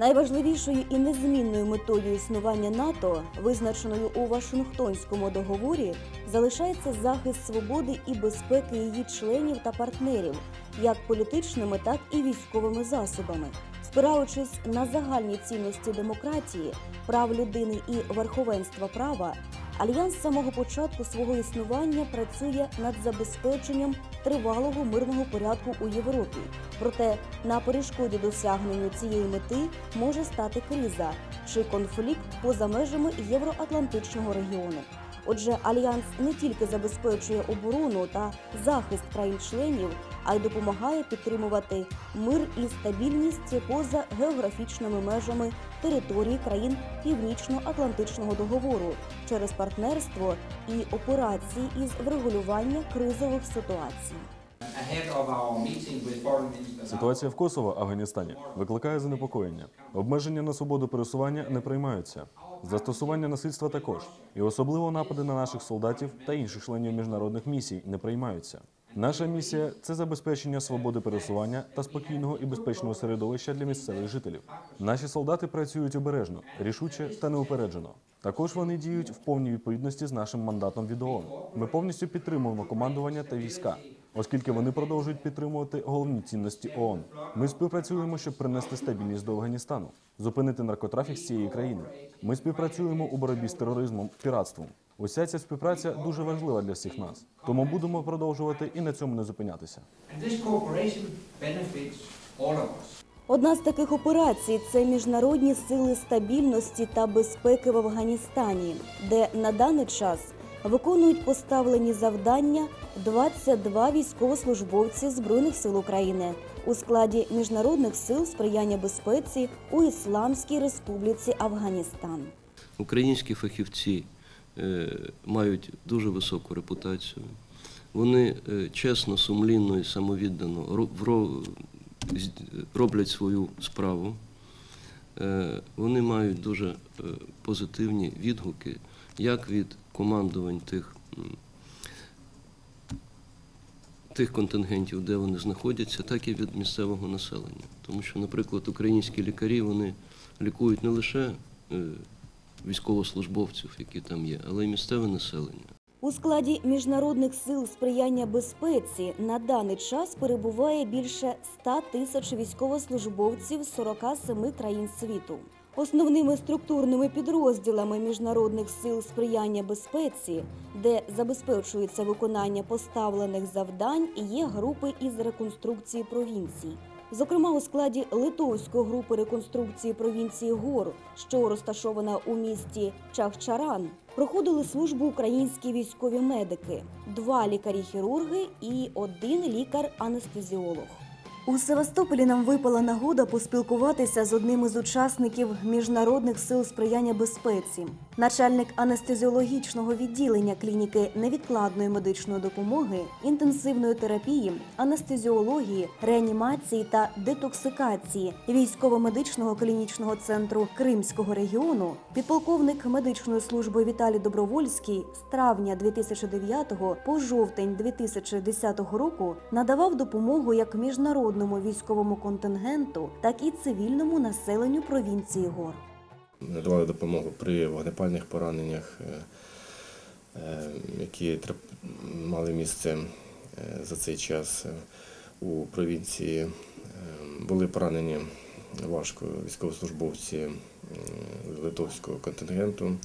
Найважливішою і незмінною метою існування НАТО, визначеною у Вашингтонському договорі, залишається захист свободи і безпеки її членів та партнерів, як політичними, так і військовими засобами. Спираючись на загальні цінності демократії, прав людини і верховенства права, альянс самого початку свого існування працює над забезпеченням тривалого мирного порядку у Європі. Проте на перешкоді досягненню цієї мети може стати криза чи конфлікт поза межами євроатлантичного регіону. Отже, альянс не тільки забезпечує оборону та захист країн-членів, а й допомагає підтримувати мир і стабільність поза географічними межами території країн Північно-Атлантичного договору через партнерство і операції із врегулювання кризових ситуацій. Ситуація в Косово, Афганістані, викликає занепокоєння. Обмеження на свободу пересування не приймаються. Застосування насильства також, і особливо напади на наших солдатів та інших членів міжнародних місій не приймаються. Наша місія це забезпечення свободи пересування та спокійного і безпечного середовища для місцевих жителів. Наші солдати працюють обережно, рішуче та неупереджено. Також вони діють в повній відповідності з нашим мандатом від ООН. Ми повністю підтримуємо командування та війська, оскільки вони продовжують підтримувати головні цінності ООН. Ми співпрацюємо, щоб принести стабільність до Афганістану, зупинити наркотрафік з цієї країни. Ми співпрацюємо у боротьбі з тероризмом, піратством. Уся ця співпраця дуже важлива для всіх нас. Тому будемо продовжувати і на цьому не зупинятися. Одна з таких операцій це міжнародні сили стабільності та безпеки в Афганістані, де на даний час виконують поставлені завдання 22 військовослужбовці Збройних сил України у складі міжнародних сил сприяння безпеці у Ісламській Республіці Афганістан. Українські фахівці мають дуже високу репутацію. Вони е, чесно, сумлінно і самовіддано роблять свою справу. Е, Вони мають дуже е, позитивні відгуки як від командувань тих, тих контингентів, де вони знаходяться, так і від місцевого населення. Тому що, наприклад, українські лікарі вони лікують не лише е, військовослужбовців, які там є, але й місцеве населення. У складі міжнародних сил сприяння безпеці на даний час перебуває більше 100 тисяч військовослужбовців з 47 країн світу. Основними структурними підрозділами міжнародних сил сприяння безпеці, де забезпечується виконання поставлених завдань, є групи із реконструкції провінцій. Зокрема, у складі литовської групи реконструкції провінції Гор, що розташована у місті Чахчаран, проходили службу українські військові медики, два лікарі-хірурги і один лікар-анестезіолог. У Севастополі нам випала нагода поспілкуватися з одним із учасників міжнародних сил сприяння безпеці, начальник анестезіологічного відділення клініки невідкладної медичної допомоги, інтенсивної терапії, анестезіології, реанімації та детоксикації військово-медичного клінічного центру Кримського регіону, підполковник медичної служби Віталій Добровольський з травня 2009 по жовтень 2010 року надавав допомогу як міжнародному військовому контингенту, так і цивільному населенню провінції Гор. Надавали допомогу при вогнепальних пораненнях, е, е, які мали місце е, за цей час у провінції. Були поранені важко військовослужбовці литовського контингенту.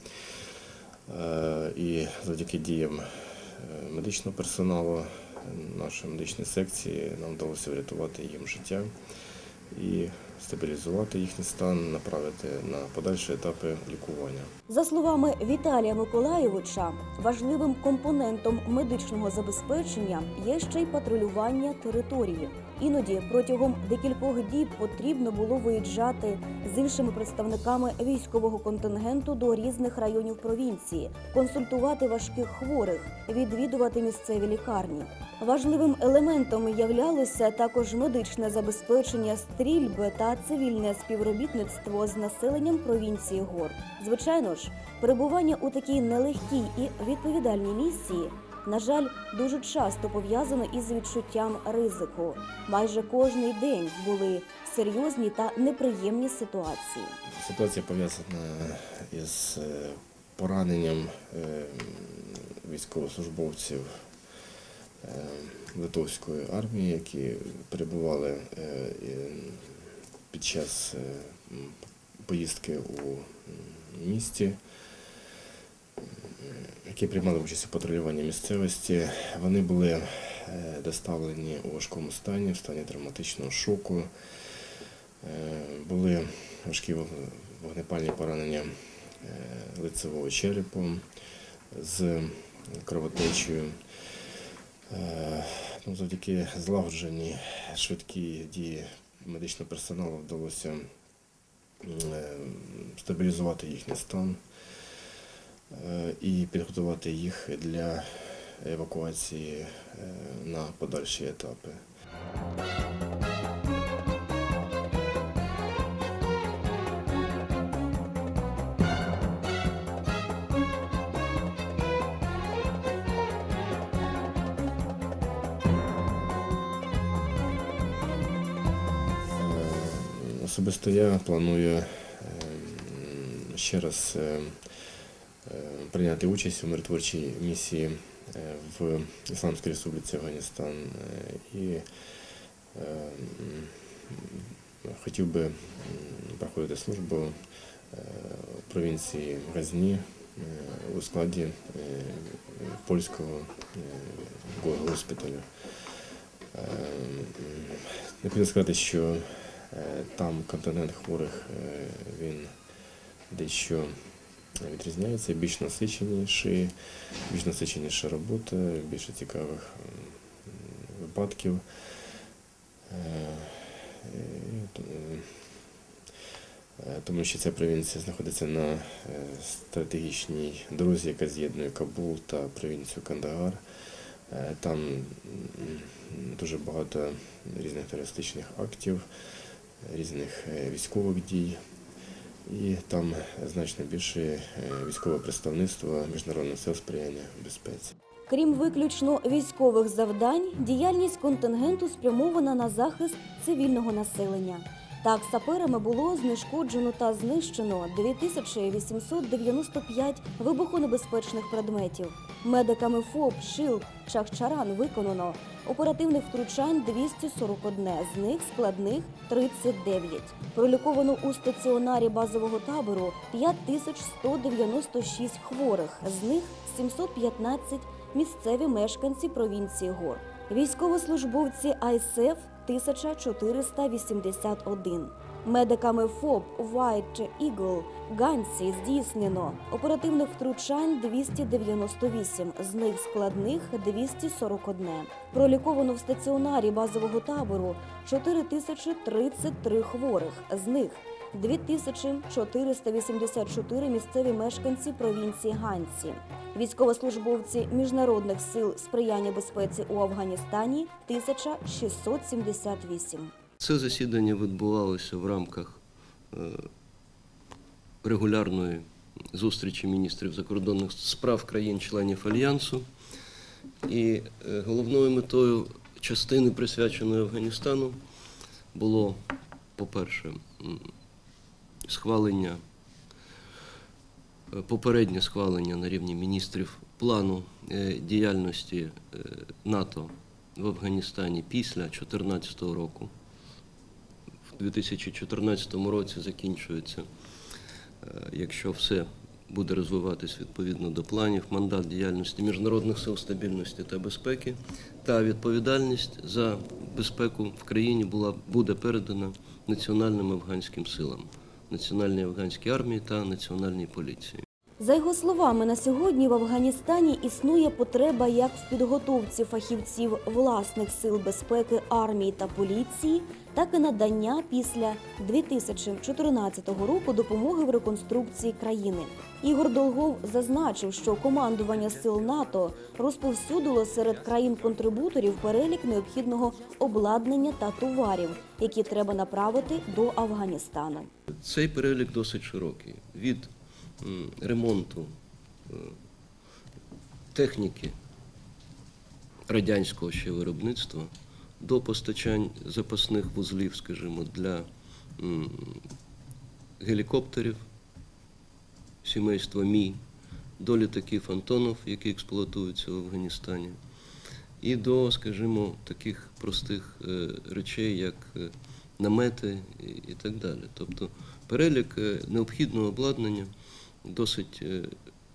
І завдяки діям медичного персоналу нашої медичної секції нам вдалося врятувати їм життя і стабілізувати їхній стан, направити на подальші етапи лікування. За словами Віталія Миколаєвича, важливим компонентом медичного забезпечення є ще й патрулювання території. Іноді протягом декількох діб потрібно було виїжджати з іншими представниками військового контингенту до різних районів провінції, консультувати важких хворих, відвідувати місцеві лікарні. Важливим елементом являлося також медичне забезпечення стрільби та цивільне співробітництво з населенням провінції Гор. Звичайно ж, перебування у такій нелегкій і відповідальній місії на жаль, дуже часто пов'язано із відчуттям ризику. Майже кожний день були серйозні та неприємні ситуації. Ситуація пов'язана із е, пораненням е, військовослужбовців е, Литовської армії, які перебували під час поїздки у місті, які приймали участь у патрулюванні місцевості. Вони були е, доставлені у важкому стані, в стані травматичного шоку. Е, Були важкі вогнепальні поранення е, лицевого черепу з кровотечею. Ну, завдяки злагодженій швидкій дії медичного персоналу вдалося стабілізувати їхній стан і підготувати їх для евакуації е, на подальші етапи. Е, Особисто я планую е, ще раз е, е, прийняти участь у миротворчій місії е, в Ісламській Республіці Афганістан е, і е, хотів би проходити службу е, в провінції Газні е, у складі е, польського е, госпіталю. Е, м, Необхідно сказати, що е, там континент хворих е, він дещо відрізняється, більш насиченіший, більш насиченіша робота, більше цікавих випадків. Е, т- е, Тому що ця провінція знаходиться на е, стратегічній дорозі, яка з'єднує Кабул та провінцію Кандагар. Е, Там дуже багато різних терористичних актів, різних е, військових дій. І там значно більше е, військове представництво міжнародне сил сприяння безпеці. Крім виключно військових завдань, діяльність контингенту спрямована на захист цивільного населення. Так, саперами було знешкоджено та знищено 2895 вибухонебезпечних предметів. Медиками ФОП, ШИЛ, Чахчаран виконано оперативних втручань 241, з них складних 39. Проліковано у стаціонарі базового табору 5196 хворих, з них 715 місцеві мешканці провінції Гор. Військовослужбовці АйСЕФ 1481. Медиками ФОП White Eagle Ганці здійснено оперативних втручань 298, з них складних 241. Проліковано в стаціонарі базового табору 4033 хворих, з них 2484 місцеві мешканці провінції Ганці. Військовослужбовці міжнародних сил сприяння безпеці у Афганістані 1678. Це засідання відбувалося в рамках е, регулярної зустрічі міністрів закордонних справ країн-членів Альянсу. І е, головною метою частини, присвяченої Афганістану, було, по-перше, схвалення, е, попереднє схвалення на рівні міністрів плану е, діяльності е, НАТО в Афганістані після 2014 року. В 2014 році закінчується, якщо все буде розвиватись відповідно до планів, мандат діяльності міжнародних сил стабільності та безпеки, та відповідальність за безпеку в країні була буде передана національним афганським силам, національній афганської армії та національній поліції. За його словами, на сьогодні в Афганістані існує потреба як в підготовці фахівців власних сил безпеки, армії та поліції, так і надання після 2014 року допомоги в реконструкції країни. Ігор Долгов зазначив, що командування сил НАТО розповсюдило серед країн-контрибуторів перелік необхідного обладнання та товарів, які треба направити до Афганістану. Цей перелік досить широкий. Від ремонту е, техніки радянського ще виробництва до постачань запасних вузлів, скажімо, для гелікоптерів сімейства Мі, до літаків Антонов, які експлуатуються в Афганістані, і до, скажімо, таких простих е, речей, як е, намети і, так далі. Тобто перелік е, необхідного обладнання досить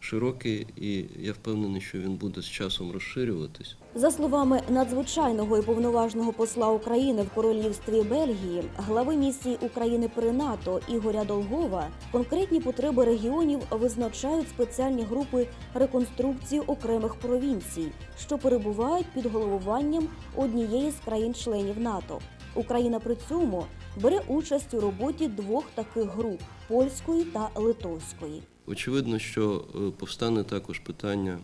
широкий, і я впевнений, що він буде з часом розширюватись. За словами надзвичайного і повноважного посла України в королівстві Бельгії, глави місії України при НАТО Ігоря Долгова, конкретні потреби регіонів визначають спеціальні групи реконструкції окремих провінцій, що перебувають під головуванням однієї з країн-членів НАТО. Україна при цьому бере участь у роботі двох таких груп польської та литовської. Очевидно, що е, повстане також питання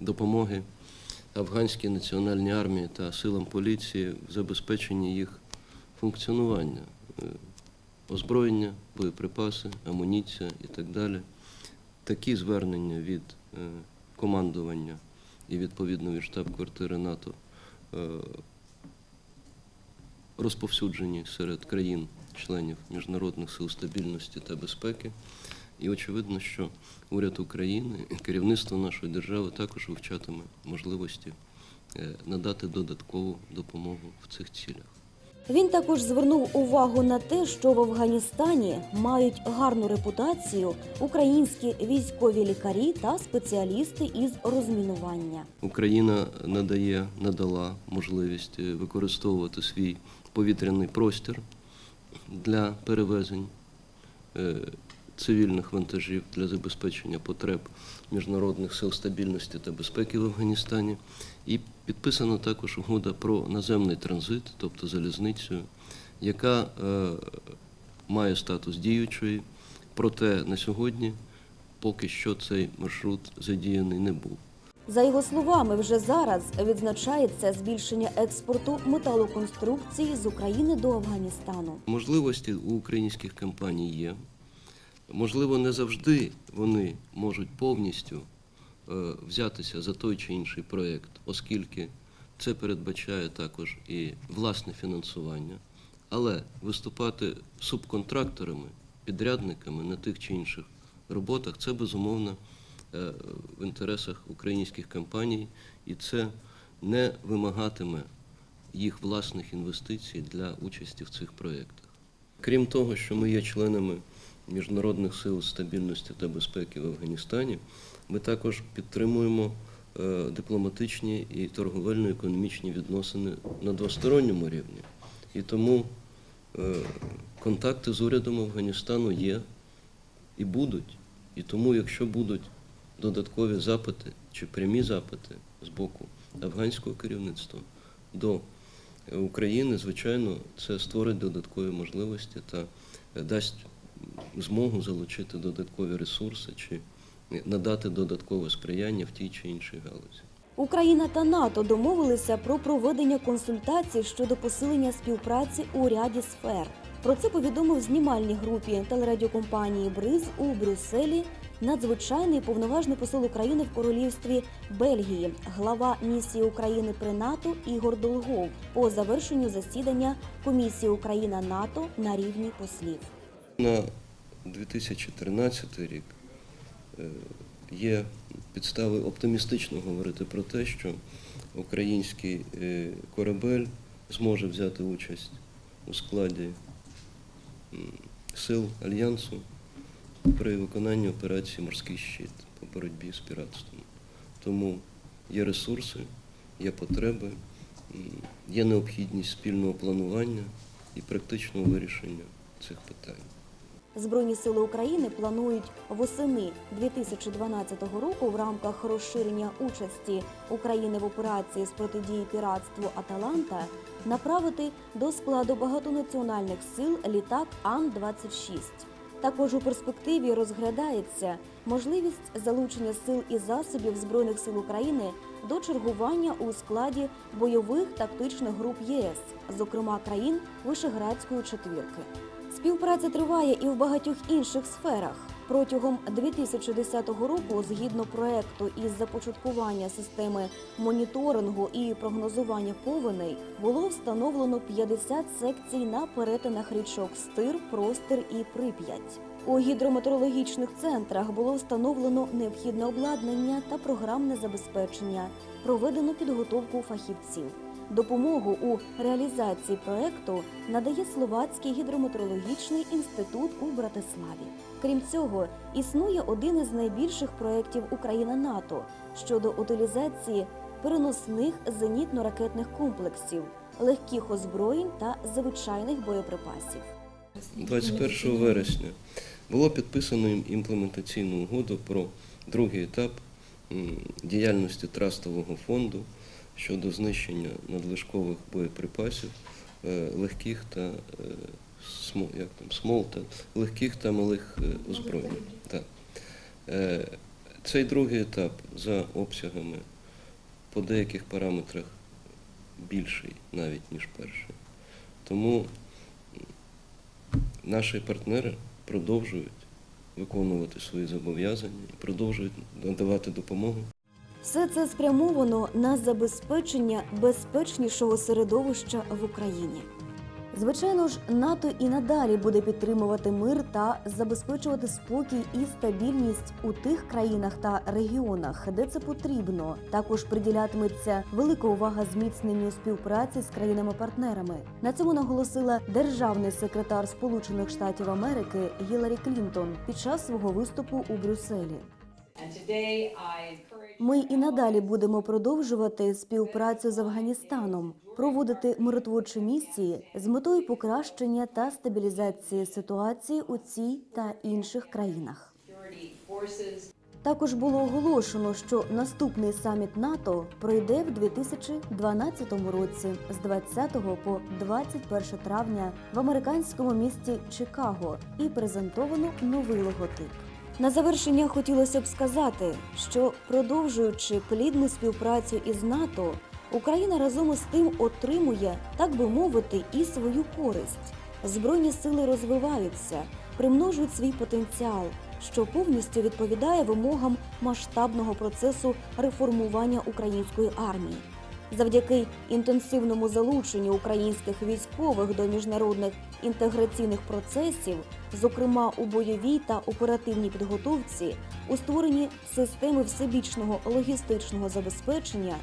допомоги афганській національній армії та силам поліції в забезпеченні їх функціонування, Е, озброєння, боєприпаси, амуніція і так далі. Такі звернення від е, командування і відповідно від штаб-квартири НАТО розповсюджені серед країн-членів Міжнародних сил стабільності та безпеки. І очевидно, що уряд України, керівництво нашої держави також вивчатиме можливості е, надати додаткову допомогу в цих цілях. Він також звернув увагу на те, що в Афганістані мають гарну репутацію українські військові лікарі та спеціалісти із розмінування. Україна надає, надала можливість е, використовувати свій повітряний простір для перевезень е, цивільних вантажів для забезпечення потреб міжнародних сил стабільності та безпеки в Афганістані. І підписана також угода про наземний транзит, тобто залізницю, яка е, має статус діючої, проте на сьогодні поки що цей маршрут задіяний не був. За його словами, вже зараз відзначається збільшення експорту металоконструкцій з України до Афганістану. Можливості у українських компаній є. Можливо, не завжди вони можуть повністю е, взятися за той чи інший проєкт, оскільки це передбачає також і власне фінансування. Але виступати субконтракторами, підрядниками на тих чи інших роботах це безумовно е, в інтересах українських компаній, і це не вимагатиме їх власних інвестицій для участі в цих проєктах. Крім того, що ми є членами міжнародних сил стабільності та безпеки в Афганістані, ми також підтримуємо е, дипломатичні і торговельно-економічні відносини на двосторонньому рівні. І тому е, контакти з урядом Афганістану є і будуть. І тому, якщо будуть додаткові запити чи прямі запити з боку афганського керівництва до України, звичайно, це створить додаткові можливості та е, дасть змогу залучити додаткові ресурси чи надати додаткове сприяння в тій чи іншій галузі. Україна та НАТО домовилися про проведення консультацій щодо посилення співпраці у ряді сфер. Про це повідомив знімальній групі телерадіокомпанії Бриз у Брюсселі надзвичайний повноважний посол України в королівстві Бельгії, глава місії України при НАТО Ігор Долгов по завершенню засідання комісії Україна НАТО на рівні послів. На 2013 рік е, є підстави оптимістично говорити про те, що український е, корабель зможе взяти участь у складі сил Альянсу при виконанні операції Морський щит по боротьбі з піратством. Тому є ресурси, є потреби, є необхідність спільного планування і практичного вирішення цих питань. Збройні сили України планують восени 2012 року в рамках розширення участі України в операції з протидії піратству Аталанта направити до складу багатонаціональних сил літак Ан-26. Також у перспективі розглядається можливість залучення сил і засобів збройних сил України до чергування у складі бойових тактичних груп ЄС, зокрема країн Вишеградської четвірки. Співпраця триває і в багатьох інших сферах. Протягом 2010 року, згідно проекту із започаткування системи моніторингу і прогнозування повеней, було встановлено 50 секцій на перетинах річок Стир, Простир і Прип'ять. У гідрометеорологічних центрах було встановлено необхідне обладнання та програмне забезпечення, проведено підготовку фахівців. Допомогу у реалізації проекту надає Словацький гідрометеорологічний інститут у Братиславі. Крім цього, існує один із найбільших проєктів Україна НАТО щодо утилізації переносних зенітно-ракетних комплексів, легких озброєнь та звичайних боєприпасів. 21 вересня було підписано імплементаційну угоду про другий етап діяльності трастового фонду щодо знищення надлишкових боєприпасів е, легких та е, як там, смол та легких та малих е, озброєнь. Так. Цей другий етап за обсягами по деяких параметрах більший навіть ніж перший. Тому наші партнери продовжують виконувати свої зобов'язання і продовжують надавати допомогу. Все це спрямовано на забезпечення безпечнішого середовища в Україні. Звичайно ж, НАТО і надалі буде підтримувати мир та забезпечувати спокій і стабільність у тих країнах та регіонах, де це потрібно. Також приділятиметься велика увага зміцненню співпраці з країнами-партнерами. На цьому наголосила державний секретар Сполучених Штатів Америки Гіларі Клінтон під час свого виступу у Брюсселі. Ми і надалі будемо продовжувати співпрацю з Афганістаном, проводити миротворчі місії з метою покращення та стабілізації ситуації у цій та інших країнах. Також було оголошено, що наступний саміт НАТО пройде в 2012 році з 20 по 21 травня в американському місті Чикаго і презентовано новий логотип. На завершення хотілося б сказати, що продовжуючи плідну співпрацю із НАТО, Україна разом із тим отримує, так би мовити, і свою користь. Збройні сили розвиваються, примножують свій потенціал, що повністю відповідає вимогам масштабного процесу реформування української армії. Завдяки інтенсивному залученню українських військових до міжнародних інтеграційних процесів, зокрема у бойовій та оперативній підготовці, у створенні системи всебічного логістичного забезпечення,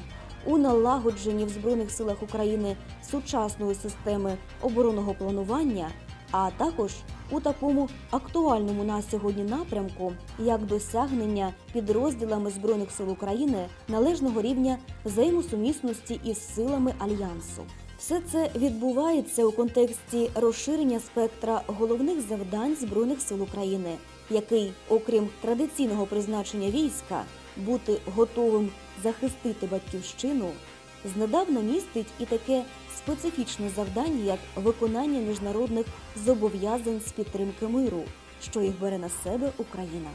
у налагодженні в збройних силах України сучасної системи оборонного планування, а також у такому актуальному на сьогодні напрямку, як досягнення підрозділами збройних сил України належного рівня взаємосумісності із силами альянсу. Все це відбувається у контексті розширення спектра головних завдань збройних сил України, який, окрім традиційного призначення війська, бути готовим захистити батьківщину, знедавна містить і таке специфічне завдання, як виконання міжнародних зобов'язань з підтримки миру, що їх бере на себе Україна.